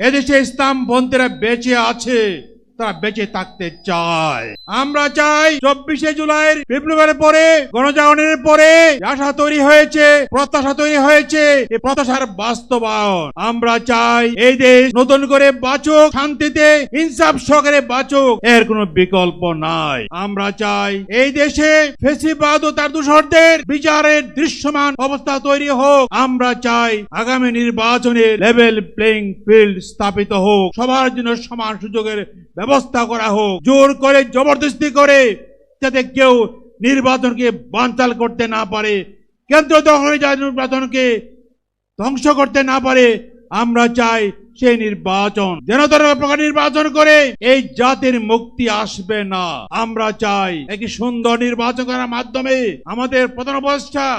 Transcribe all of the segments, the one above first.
এদেশে ইসলাম বন্ধুরা বেঁচে আছে। তারা বেঁচে থাকতে চায়। আমরা চাই চব্বিশে জুলাইয়ের বিপ্লবের পরে, গণজাগরণের পরে আশা তৈরি হয়েছে, প্রত্যাশা তৈরি হয়েছে এই প্রত্যাশার বাস্তবায়ন। আমরা চাই এই দেশ নতুন করে বাঁচুক, শান্তিতে, ইনসাফ সহকারে বাঁচুক, এর কোনো বিকল্প নাই। আমরা চাই এই দেশে ফেসিবাদ ও তার দূষরদের বিচারের দৃশ্যমান অবস্থা তৈরি হোক। আমরা চাই আগামী নির্বাচনে লেভেল প্লেইং ফিল্ড স্থাপিত হোক। সবার জন্য সমান সুযোগের ব্যবস্থা করা হোক। জোর করে, জবরদস্তি করে, যাতে কেউ নির্বাচনকে বানচাল করতে না পারে। কেন্দ্র দখলে নির্বাচনকে ধ্বংস করতে না পারে। আমরা চাই সেই নির্বাচন। যেন প্রকার নির্বাচন করে এই জাতির মুক্তি আসবে না। আমরা চাই একটি সুন্দর নির্বাচন করার মাধ্যমে আমাদের প্রধান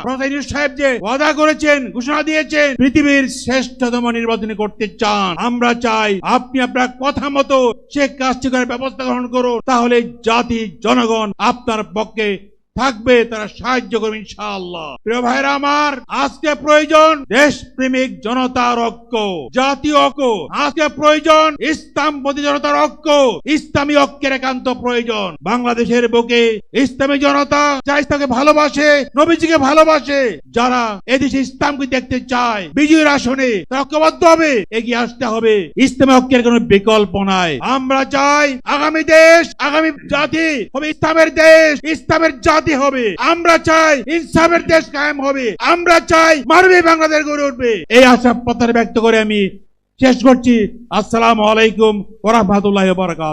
প্রধান সাহেব যে ওয়াদা করেছেন, ঘোষণা দিয়েছেন, পৃথিবীর শ্রেষ্ঠতম নির্বাচন করতে চান। আমরা চাই আপনি আপনার কথা মতো সে কাজটি করার ব্যবস্থা গ্রহণ করুন, তাহলে জাতি, জনগণ আপনার পক্ষে থাকবে, তারা সাহায্য করবে ইনশাআল্লাহ। প্রিয় ভাইরা আমার, আজকে প্রয়োজন দেশ প্রেমিক জনতার ঐক্য, জাতীয় ঐক্য। আজকে প্রয়োজন ইসলামপন্থী জনতার ঐক্য, ইসলামী ঐক্যের একান্ত প্রয়োজন। বাংলাদেশের বুকে ইসলামী জনতা যা ইসলামকে ভালোবাসে, নবীজিকে ভালোবাসে। যারা এদেশে ইসলামকে দেখতে চায়, বিজয়ের আসনে তারা ঐক্যবদ্ধ হবে, এগিয়ে আসতে হবে। ইসলামী ঐক্যের কোনো বিকল্প নাই। আমরা চাই আগামী দেশ আগামী জাতি হবে ইসলামের দেশ, ইসলামের জাতি হবে। আমরা চাই ইসলামের দেশ কায়েম হবে। আমরা চাই মারবে বাংলাদেশ গড়ে উঠবে। এই আশা প্রত্যাশা ব্যক্ত করে আমি শেষ করছি। আসসালামু আলাইকুম ওরহমতুল্লাহ বারাকাত